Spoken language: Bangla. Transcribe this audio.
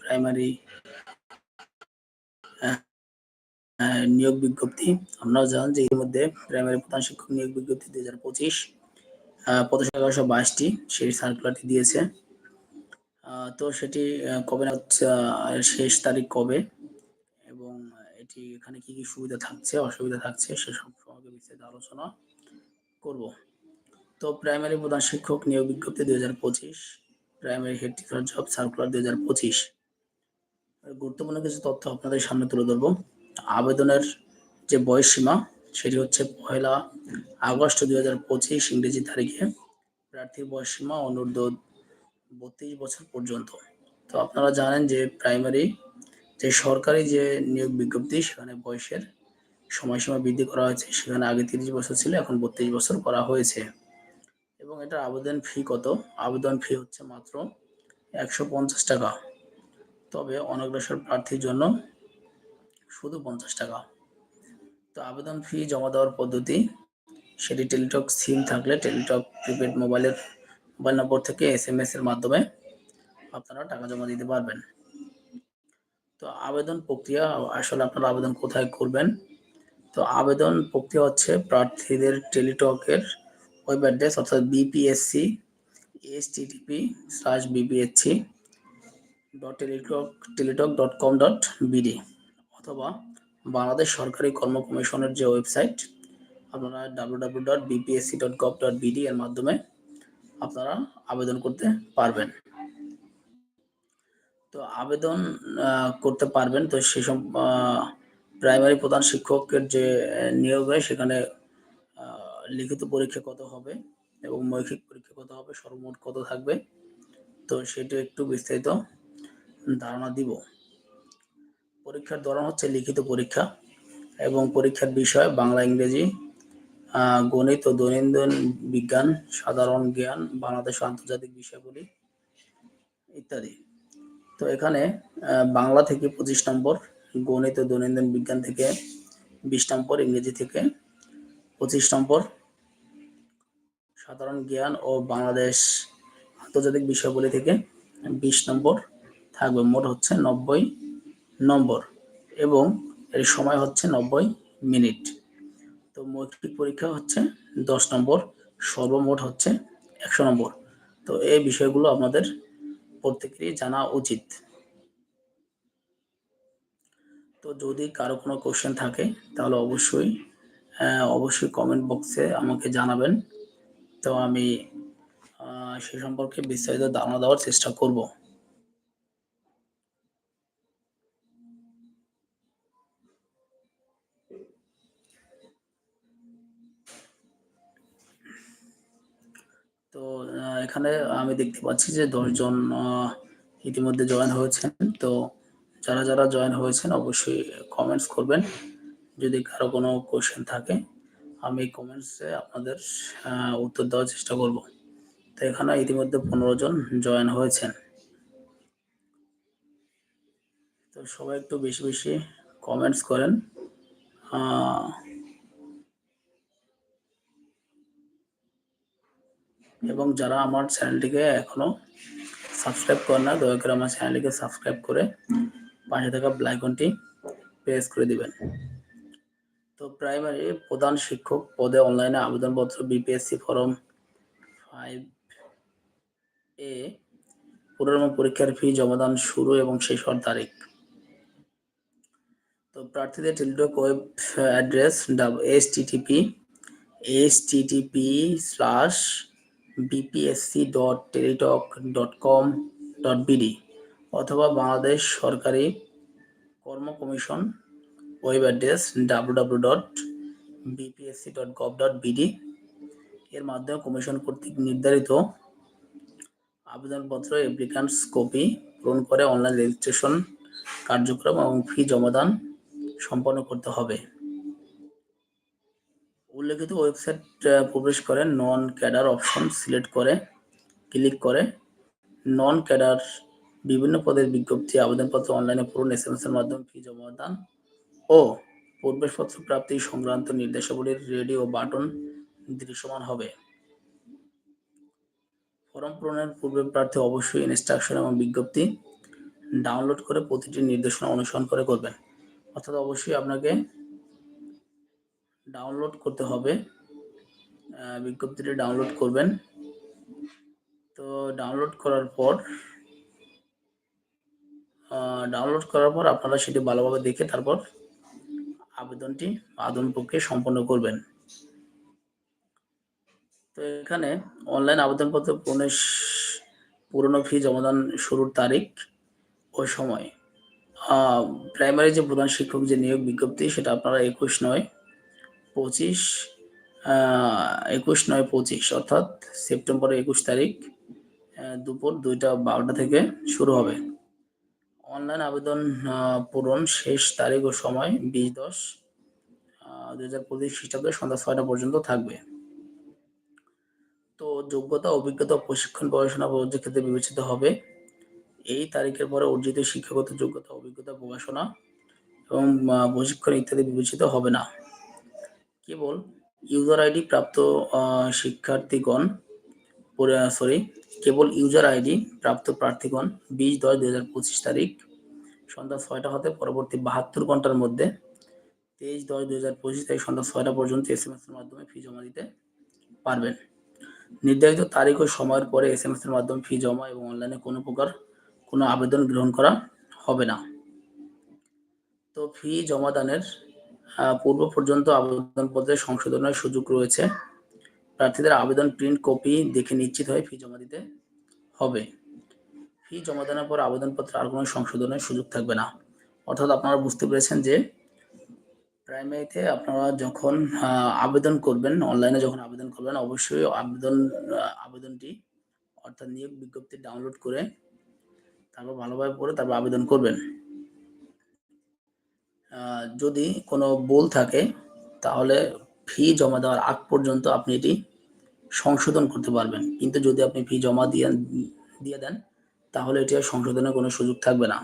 প্রাইমারি নিয়োগ বিজ্ঞপ্তি। আপনারা জানেন যে এর মধ্যে প্রাইমারি প্রধান শিক্ষক নিয়োগ বিজ্ঞপ্তি দুই হাজার পঁচিশ পঁচিশ এগারোশো বাইশটি সেই সার্কুলারটি দিয়েছে। তো সেটি কবে না শেষ তারিখ কবে এবং এটি এখানে কি কি সুবিধা থাকছে, অসুবিধা থাকছে সেসব সম্পর্কে বিস্তারিত আলোচনা করব। তো প্রাইমারি প্রধান শিক্ষক নিয়োগ বিজ্ঞপ্তি দুই হাজার পঁচিশ primary head teacher job circular দুই হাজার পঁচিশ। গুরুত্বপূর্ণ কিছু তথ্য আপনাদের সামনে তুলে ধরবো। আবেদনের যে বয়স সীমা সেটি হচ্ছে পয়লা আগস্ট দুই হাজার পঁচিশ ইংরেজি তারিখে। প্রার্থীর বয়স সীমা অনূর্ধ্ব বত্রিশ বছর পর্যন্ত। তো আপনারা জানেন যে প্রাইমারি যে সরকারি যে নিয়োগ বিজ্ঞপ্তি, সেখানে বয়সের সময়সীমা বৃদ্ধি করা হয়েছে। সেখানে আগে তিরিশ বছর ছিল, এখন বত্রিশ বছর করা হয়েছে। এবং এটা আবেদন ফি কত? আবেদন ফি হচ্ছে মাত্র একশো পঞ্চাশ টাকা। তবে অনগ্রসর প্রার্থীর জন্য শুধু পঞ্চাশ টাকা। তো আবেদন ফি জমা দেওয়ার পদ্ধতি, সেটি টেলিটক সিম থাকলে টেলিটক প্রিপেড মোবাইলের মোবাইল নম্বর থেকে এস এম এস এর মাধ্যমে আপনারা টাকা জমা দিতে পারবেন। তো আবেদন প্রক্রিয়া, আসলে আপনারা আবেদন কোথায় করবেন? তো আবেদন প্রক্রিয়া হচ্ছে প্রার্থীদের টেলিটকের ওয়েব অ্যাড্রেস অর্থাৎ BPSC HTTP slash BPSC dot Teletalk Teletalk dot com dot BD অথবা বাংলাদেশ সরকারি কর্ম কমিশনের যে ওয়েবসাইট আপনারা W W dot BPSC dot gov dot BD এর মাধ্যমে আপনারা আবেদন করতে পারবেন। তো আবেদন করতে পারবেন। তো সেসব প্রাইমারি প্রধান শিক্ষকের যে নিয়োগ হয়, সেখানে লিখিত পরীক্ষা কত হবে এবং মৌখিক পরীক্ষা কত হবে, সর্বমোট কত থাকবে? তো সেটা একটু বিস্তারিত ধারণা দিব। পরীক্ষার ধরন হচ্ছে লিখিত পরীক্ষা এবং পরীক্ষার বিষয় বাংলা, ইংরেজি গণিত ও দৈনন্দিন বিজ্ঞান, সাধারণ জ্ঞান, বাংলাদেশ আন্তর্জাতিক বিষয়গুলি ইত্যাদি। তো এখানে বাংলা থেকে পঁচিশ নম্বর, গণিত ও দৈনন্দিন বিজ্ঞান থেকে বিশ নম্বর, ইংরেজি থেকে পঁচিশ নম্বর সাধারণ জ্ঞান ও বাংলাদেশ আন্তর্জাতিক বিষয়গুলি থেকে বিশ নম্বর থাকবে। মোট হচ্ছে নব্বই নম্বর এবং এর সময় হচ্ছে নব্বই মিনিট। তো মৌখিক পরীক্ষা হচ্ছে দশ নম্বর, সর্বমোট হচ্ছে একশো নম্বর। তো এই বিষয়গুলো আপনাদের প্রত্যেকেরই জানা উচিত। তো যদি কারও কোনো কোশ্চেন থাকে, তাহলে অবশ্যই অবশ্যই কমেন্ট বক্সে আমাকে জানাবেন। তো আমি সে সম্পর্কে বিস্তারিত ধারণা দেওয়ার চেষ্টা করব। তো এখানে আমি দেখতে পাচ্ছি যে দশজন ইতিমধ্যে জয়েন হয়েছেন। তো যারা যারা জয়েন হয়েছেন অবশ্যই কমেন্টস করবেন। যদি কারও কোনো কোয়েশ্চেন থাকে আমি কমেন্টসে আপনাদের উত্তর দেওয়ার চেষ্টা করব। তো এখানে ইতিমধ্যে পনেরো জন জয়েন হয়েছেন। তো সবাই একটু বেশি বেশি কমেন্টস করেন। এবং যারা আমার চ্যানেলটিকে এখনও সাবস্ক্রাইব করেন না, দয়া করে আমার চ্যানেলটিকে সাবস্ক্রাইব করে পাশে থাকা ব্লাইকনটি প্রেস করে দিবেন। প্রাইমারি প্রধান শিক্ষক পদে অনলাইনে আবেদনপত্র বিপিএসসি ফর্ম ফাইভ এ পরীক্ষার ফি জমাদান শুরু এবং শেষ হওয়ার তারিখ। তো প্রার্থীদের Teletalk web address HTTP HTTP slash BPSC dot Teletalk dot com dot BD অথবা বাংলাদেশ সরকারি কর্ম commission web address W W dot BPSC dot gov dot BD এর মাধ্যমে কমিশন কর্তৃক নির্ধারিত আবেদনপত্র অ্যাপ্লিকান্টস কপি পূরণ করে অনলাইন রেজিস্ট্রেশন কার্যক্রম এবং ফি জমাদান সম্পন্ন করতে হবে। উল্লেখিত ওয়েবসাইট প্রবেশ করে নন ক্যাডার অপশন সিলেক্ট করে ক্লিক করে। নন ক্যাডার বিভিন্ন পদের বিজ্ঞপ্তি, আবেদনপত্র অনলাইনে পূরণ এস এম এস এর মাধ্যমে ফি জমাদান ও প্রবেশপত্র প্রাপ্তি সংক্রান্ত নির্দেশাবলীর রেডিও বাটন দৃশ্যমান হবে। ফর্ম পূরণের পূর্বে প্রার্থী অবশ্যই ইনস্ট্রাকশন এবং বিজ্ঞপ্তি ডাউনলোড করে প্রতিটি নির্দেশনা অনুসরণ করে করবেন। অর্থাৎ অবশ্যই আপনাকে ডাউনলোড করতে হবে। বিজ্ঞপ্তিটি ডাউনলোড করবেন। তো ডাউনলোড করার পর ডাউনলোড করার পর আপনারা সেটি ভালোভাবে দেখে তারপর আবেদনটি আবেদন প্রক্রিয়া সম্পন্ন করবেন। তো এখানে অনলাইন আবেদনপত্র পূরণের পুরনো ফি জমাদান শুরুর তারিখ ও সময়। প্রাইমারি যে প্রধান শিক্ষক যে নিয়োগ বিজ্ঞপ্তি সেটা আপনারা একুশ নয় পঁচিশ একুশ নয় পঁচিশ, অর্থাৎ সেপ্টেম্বরের একুশ তারিখ দুপুর দুইটা বারোটা থেকে শুরু হবে। অনলাইন আবেদন পূরণ শেষ তারিখ ও সময় বিশ দশ দুই হাজার পঁচিশ খ্রিস্টাব্দে সন্ধ্যা ছয়টা পর্যন্ত থাকবে। তো যোগ্যতা, অভিজ্ঞতা প্রশিক্ষণ গবেষণা প্রযোজ্য ক্ষেত্রে বিবেচিত হবে। এই তারিখের পরে অর্জিত শিক্ষাগত যোগ্যতা, অভিজ্ঞতা, প্রকাশনা এবং প্রশিক্ষণ ইত্যাদি বিবেচিত হবে না। কেবল ইউজার আইডি প্রাপ্ত শিক্ষার্থীগণ সরি কেবল ইউজার আইডি প্রাপ্ত প্রার্থীগণ বিশ দশ দুই হাজার পঁচিশ তারিখ সন্ধ্যা ছয়টা হতে পরবর্তী বাহাত্তর ঘণ্টার মধ্যে তেইশ দশ দুই হাজার পঁচিশ তারিখ সন্ধ্যা ছয়টা পর্যন্ত এস এম এস এর মাধ্যমে ফি জমা দিতে পারবেন। নির্ধারিত তারিখ ও সময়ের পরে এস এম এস এর মাধ্যমে ফি জমা এবং অনলাইনে কোনো প্রকার কোনো আবেদন গ্রহণ করা হবে না। তো ফি জমাদানের পূর্ব পর্যন্ত আবেদনপত্রের সংশোধনের সুযোগ রয়েছে। প্রার্থীদের আবেদন প্রিন্ট কপি দেখে নিশ্চিত হয়ে ফি জমা দিতে হবে। ফি জমা দেওয়ার পর আবেদনপত্রে আর কোনো সংশোধনের সুযোগ থাকবে না। অর্থাৎ আপনারা বুঝতে পেরেছেন যে প্রাইমারিতে আপনারা যখন আবেদন করবেন অনলাইনে যখন আবেদন করবেন, অবশ্যই আবেদন আবেদনটি অর্থাৎ নিয়োগ বিজ্ঞপ্তি ডাউনলোড করে তারপর ভালোভাবে পড়ে তারপর আবেদন করবেন। যদি কোনো ভুল থাকে, তাহলে ফি জমা দেওয়ার আগ পর্যন্ত আপনি এটি সংশোধন করতে পারবেন। কিন্তু যদি আপনি ফি জমা দিয়ে দিয়ে দেন, তাহলে এটি আর সংশোধনের কোনো সুযোগ থাকবে না।